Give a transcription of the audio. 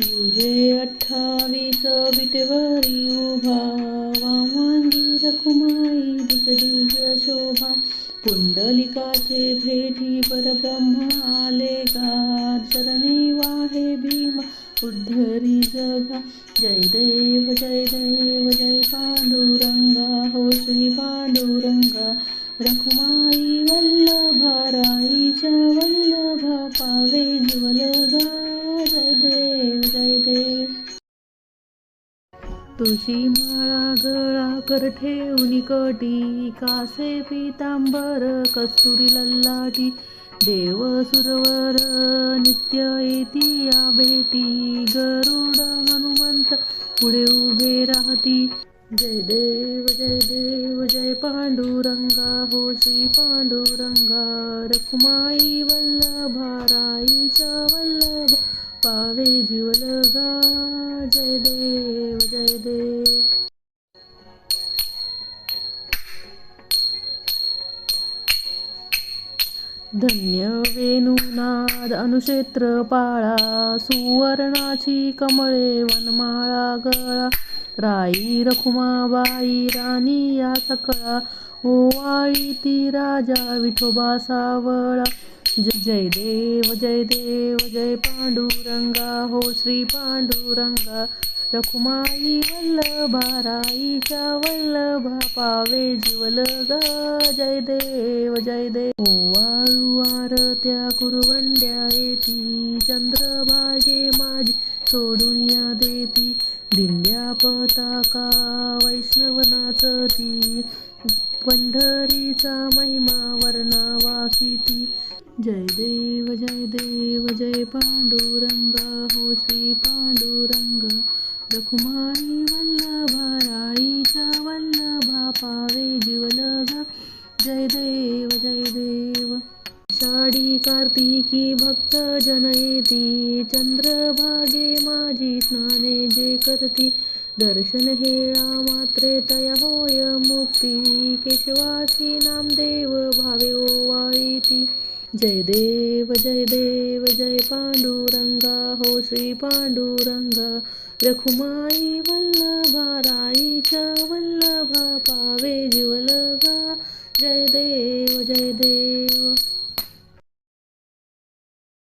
युगे अठ्ठावीस विटेवरी उभा वामांगी रखुमाई दिस दिव्य शोभा. पुंडलिकाचे भेटी परब्रह्म आले गा शरणी वाहे भीमा उद्धरी जगा. जय देव जय देव जय पान तुळशी माळा गळा कर ठेवून कटी कासे पितांबर कस्तुरी लल्लाटी देव सुरवर नित्य येती या भेटी गरुड हनुमंत पुढे उभे राहती. जय देव जय देव जय पांडुरंगा हो श्री पांडुरंगा रखुमाई वल्लभा राईच्या वल्लभ पावे जीवलगा जय देव. जय धन्य वेणुनाद अनुक्षेत्र पाळा सुवर्णाची कमळे वनमाळा गळा राई रखुमाबाई राणी या सकळा ओवाळी ती राजा विठोबा सावळा जय देव जय देव जय पांडुरंगा हो श्री पांडुरंगा रखुमाई वल्लभाराईच्या वल्लभा पावे जीवलगा जय देव जय देव. ओवाळू आरत्या कुरवंड्या येती. चंद्रभागे माझी सोडून या देती. दिंड्या पताका वैष्णव नाचती पंढरीचा महिमा वर्णावा किती. जय देव जय देव जय पांडुरंगा. हो श्री पांडुरंगा. रखुमाई वल्लभा राईच्या वल्लभा पावे जीवलगा. जय देव जय देव. आषाढी कार्तिकी भक्त जनयती. चंद्रभागे माझी स्नाने जे करती. दर्शन हेळा मात्रे तया होय मुक्ती. केशवासी नामदेव भावे ओवाळीती. जय देव जय देव जय पांडुरंगा. हो श्री पांडुरंगा. रखुमाई वल्लभा राईच्या वल्लभा पावे जीवलगा जय देव जय देव